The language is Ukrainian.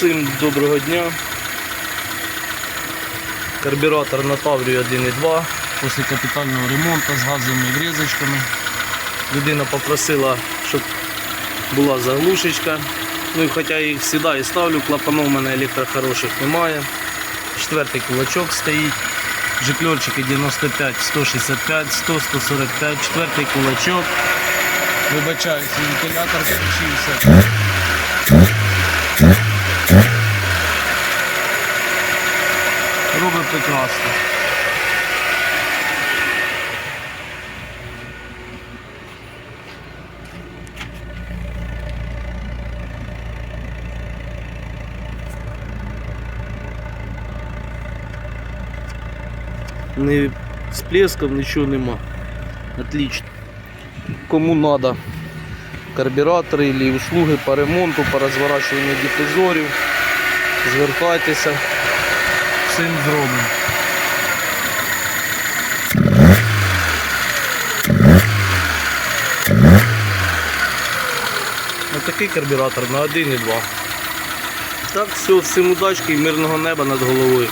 Всім доброго дня. Карбюратор на Таврію 1.2. Після капітального ремонту з газовими врізочками. Людина попросила, щоб була заглушечка. Ну і хоча я їх завжди і ставлю, клапанов у мене електрохороших немає. Четвертий кулачок стоїть. Жикльорчики 95, 165, 100, 145, четвертий кулачок. Вибачаюся, вентилятор включився. Робить прекрасно. Ні всплесків, нічого нема. Отлично. Кому надо карбюратори или услуги по ремонту, по розворачуванню дифузорів, звертайтеся. Всім зробимо. Ось такий карбюратор на один і два. Так, все, всім удачки і мирного неба над головою.